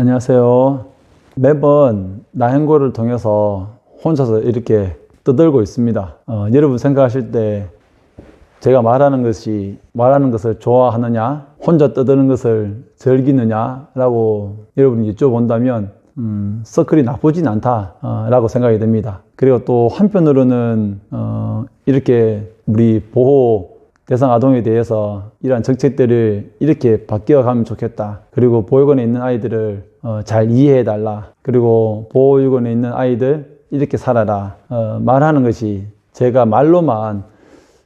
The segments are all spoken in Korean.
안녕하세요. 매번 나행고를 통해서 혼자서 이렇게 떠들고 있습니다. 어, 여러분 생각하실 때 제가 말하는 것이 말하는 것을 좋아하느냐, 혼자 떠드는 것을 즐기느냐라고 여러분이 여쭤본다면 음, 서클이 나쁘진 않다라고 생각이 됩니다. 그리고 또 한편으로는 어, 이렇게 우리 보호 대상 아동에 대해서 이러한 정책들을 이렇게 바뀌어 가면 좋겠다. 그리고 보육원에 있는 아이들을 어, 잘 이해해 달라. 그리고 보육원에 있는 아이들 이렇게 살아라. 어, 말하는 것이 제가 말로만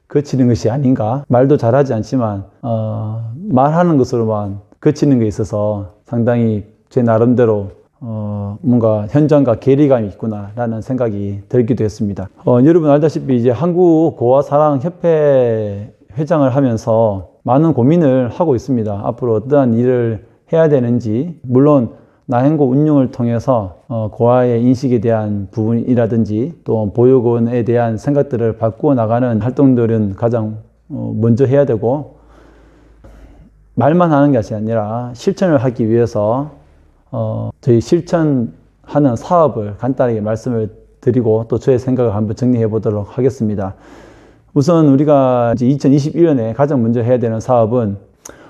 그치는 것이 아닌가. 말도 잘하지 않지만 어, 말하는 것으로만 그치는 게 있어서 상당히 제 나름대로 어, 뭔가 현장과 괴리감이 있구나라는 생각이 들기도 했습니다. 어, 여러분 알다시피 이제 한국 고아 사랑 협회 회장을 하면서 많은 고민을 하고 있습니다. 앞으로 어떠한 일을 해야 되는지, 물론 나행고 운영을 통해서 어, 고아의 인식에 대한 부분이라든지 또 보육원에 대한 생각들을 바꾸어 나가는 활동들은 가장 어, 먼저 해야 되고 말만 하는 것이 아니라 실천을 하기 위해서 어, 저희 실천하는 사업을 간단하게 말씀을 드리고 또 저의 생각을 한번 정리해 보도록 하겠습니다. 우선 우리가 이제 2021년에 가장 먼저 해야 되는 사업은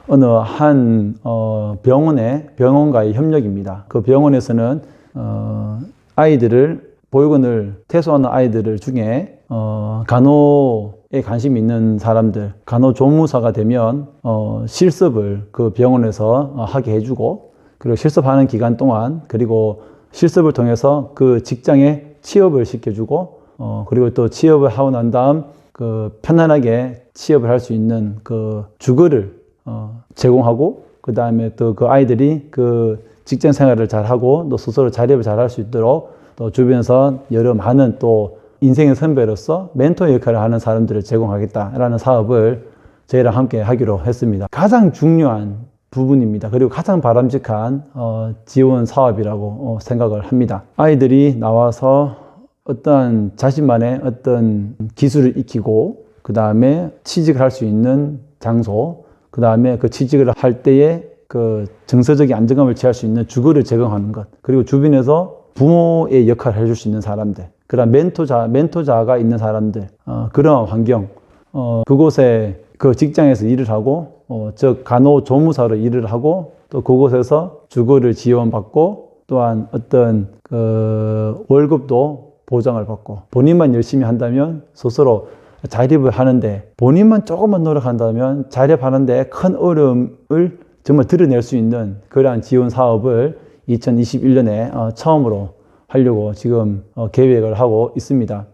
어느 한 어, 병원의 병원과의 협력입니다. 그 병원에서는 어, 아이들을 보육원을 퇴소하는 아이들을 중에 어, 간호에 관심 있는 사람들, 간호 조무사가 되면 어, 실습을 그 병원에서 어, 하게 해주고 그리고 실습하는 기간 동안 그리고 실습을 통해서 그 직장에 취업을 시켜주고 어, 그리고 또 취업을 하고 난 다음 그 편안하게 취업을 할 수 있는 그 주거를 어, 제공하고 그 다음에 또 그 아이들이 그 직장 생활을 잘 하고 또 스스로 자립을 잘할 수 있도록 또 주변에서 여러 많은 또 인생의 선배로서 멘토 역할을 하는 사람들을 제공하겠다라는 사업을 저희랑 함께 하기로 했습니다. 가장 중요한 부분입니다. 그리고 가장 바람직한 어, 지원 사업이라고 어, 생각을 합니다. 아이들이 나와서 어떠한 자신만의 어떤 기술을 익히고 그 다음에 취직을 할 수 있는 장소 그 다음에 그 취직을 할 때에 그 정서적인 안정감을 취할 수 있는 주거를 제공하는 것. 그리고 주변에서 부모의 역할을 해줄 수 있는 사람들. 그 다음 멘토자 멘토자가 있는 사람들. 어, 그런 환경. 어, 그곳에 그 직장에서 일을 하고 어, 즉 간호조무사로 일을 하고 또 그곳에서 주거를 지원받고 또한 어떤 그 월급도 보장을 받고 본인만 열심히 한다면 스스로 자립을 하는데 본인만 조금만 노력한다면 자립하는데 큰 어려움을 정말 드러낼 수 있는 그러한 지원 사업을 2021년에 어, 처음으로 하려고 지금 어, 계획을 하고 있습니다.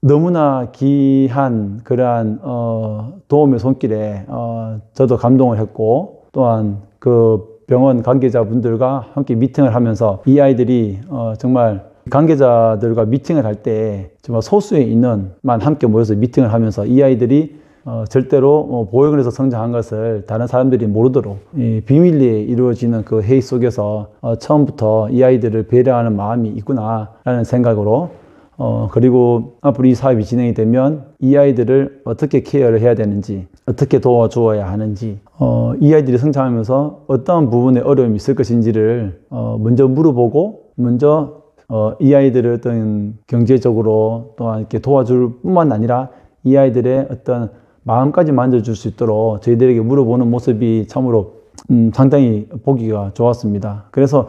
너무나 귀한 그러한 어, 도움의 손길에 어, 저도 감동을 했고 또한 그 병원 관계자분들과 함께 미팅을 하면서 이 아이들이 어, 정말 관계자들과 미팅을 할 때 정말 소수의 인원만 함께 모여서 미팅을 하면서 이 아이들이 어, 절대로 어, 보육원에서 성장한 것을 다른 사람들이 모르도록 이 비밀리에 이루어지는 그 회의 속에서 어, 처음부터 이 아이들을 배려하는 마음이 있구나라는 생각으로 어, 그리고 앞으로 이 사업이 진행이 되면 이 아이들을 어떻게 케어를 해야 되는지, 어떻게 도와주어야 하는지, 어, 이 아이들이 성장하면서 어떠한 부분에 어려움이 있을 것인지를 어, 먼저 물어보고, 먼저 어, 이 아이들을 어떤 경제적으로 또한 이렇게 도와줄 뿐만 아니라 이 아이들의 어떤 마음까지 만져줄 수 있도록 저희들에게 물어보는 모습이 참으로 음, 상당히 보기가 좋았습니다. 그래서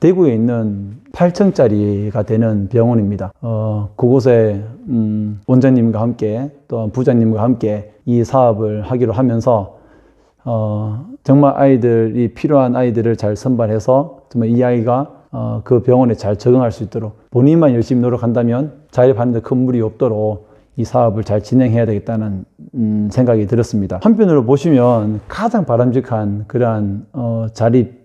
대구에 있는 8층짜리가 되는 병원입니다. 어, 그곳에 음, 원장님과 함께 또 부장님과 함께 이 사업을 하기로 하면서 어, 정말 아이들이 필요한 아이들을 잘 선발해서 정말 이 아이가 어, 그 병원에 잘 적응할 수 있도록 본인만 열심히 노력한다면 자립하는데 큰 무리 없도록 이 사업을 잘 진행해야 되겠다는 음, 생각이 들었습니다. 한편으로 보시면 가장 바람직한 그러한 어, 자립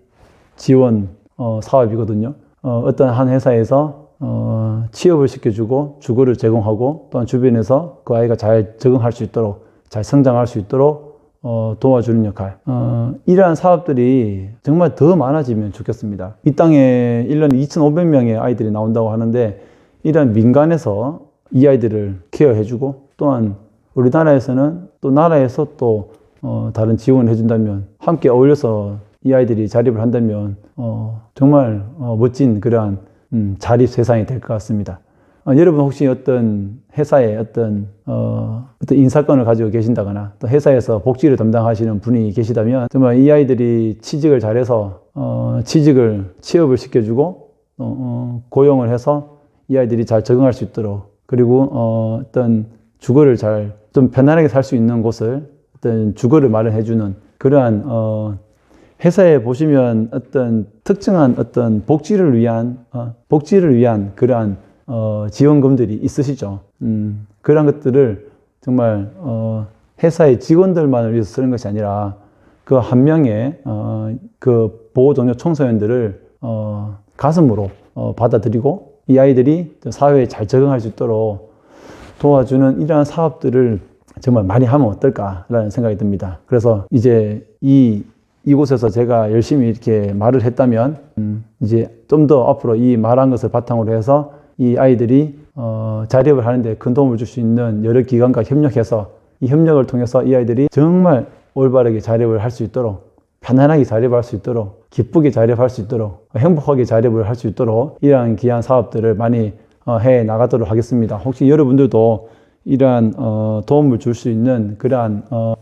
지원 어, 사업이거든요. 어, 어떤 한 회사에서 어, 취업을 시켜주고 주거를 제공하고 또한 주변에서 그 아이가 잘 적응할 수 있도록 잘 성장할 수 있도록 어, 도와주는 역할. 어, 이러한 사업들이 정말 더 많아지면 좋겠습니다. 이 땅에 1년에 2,500명의 아이들이 나온다고 하는데 이러한 민간에서 이 아이들을 케어해주고 또한 우리나라에서는 또 나라에서 또 어, 다른 지원을 해준다면 함께 어울려서 이 아이들이 자립을 한다면 어, 정말 어, 멋진 그러한 음, 자립 세상이 될 것 같습니다. 어, 여러분 혹시 어떤 회사에 어떤 어, 어떤 인사권을 가지고 계신다거나 또 회사에서 복지를 담당하시는 분이 계시다면 정말 이 아이들이 취직을 잘해서 어, 취직을 취업을 시켜주고 어, 어, 고용을 해서 이 아이들이 잘 적응할 수 있도록 그리고 어, 어떤 주거를 잘 좀 편안하게 살 수 있는 곳을 어떤 주거를 마련해주는 그러한 어, 회사에 보시면 어떤 특정한 어떤 복지를 위한 어, 복지를 위한 그러한 어, 지원금들이 있으시죠. 음, 그런 것들을 정말 어, 회사의 직원들만을 위해서 쓰는 것이 아니라 그 한 명의 어, 그 보호 동료 청소년들을 어, 가슴으로 어, 받아들이고 이 아이들이 사회에 잘 적응할 수 있도록 도와주는 이러한 사업들을 정말 많이 하면 어떨까라는 생각이 듭니다. 그래서 이제 이 이곳에서 제가 열심히 이렇게 말을 했다면 음, 이제 좀 더 앞으로 이 말한 것을 바탕으로 해서 이 아이들이 어, 자립을 하는데 큰 도움을 줄 수 있는 여러 기관과 협력해서 이 협력을 통해서 이 아이들이 정말 올바르게 자립을 할 수 있도록 편안하게 자립할 수 있도록 기쁘게 자립할 수 있도록 행복하게 자립을 할 수 있도록 이러한 귀한 사업들을 많이 어, 해 나가도록 하겠습니다. 혹시 여러분들도 이러한 어, 도움을 줄 수 있는 그러한 어,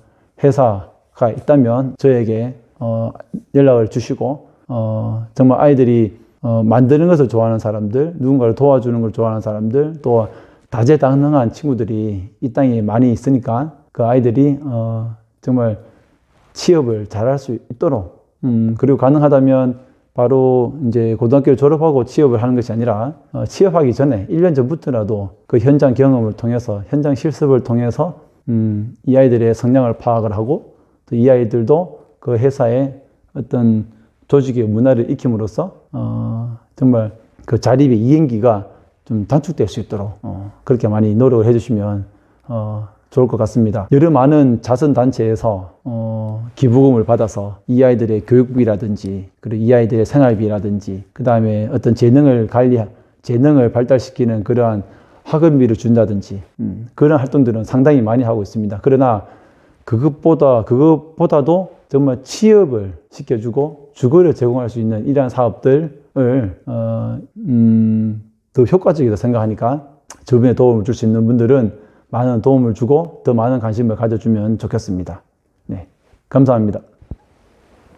회사가 있다면 저에게 어, 연락을 주시고 어, 정말 아이들이 어, 만드는 것을 좋아하는 사람들, 누군가를 도와주는 걸 좋아하는 사람들, 또 다재다능한 친구들이 이 땅에 많이 있으니까 그 아이들이 어, 정말 취업을 잘할 수 있도록 음, 그리고 가능하다면 바로 이제 고등학교를 졸업하고 취업을 하는 것이 아니라 어, 취업하기 전에 1년 전부터라도 그 현장 경험을 통해서 현장 실습을 통해서 음, 이 아이들의 성향을 파악을 하고 또 이 아이들도 그 회사의 어떤 조직의 문화를 익힘으로써 어, 정말 그 자립의 이행기가 좀 단축될 수 있도록 어, 그렇게 많이 노력을 해주시면 어, 좋을 것 같습니다. 여러 많은 자선 단체에서 어, 기부금을 받아서 이 아이들의 교육비라든지 그리고 이 아이들의 생활비라든지 그 다음에 어떤 재능을 관리 재능을 발달시키는 그러한 학원비를 준다든지 음, 그런 활동들은 상당히 많이 하고 있습니다. 그러나 그것보다 그것보다도 정말 취업을 시켜주고 주거를 제공할 수 있는 이러한 사업들을 어, 음, 더 효과적이다 생각하니까 주변에 도움을 줄 수 있는 분들은 많은 도움을 주고 더 많은 관심을 가져주면 좋겠습니다. 네, 감사합니다.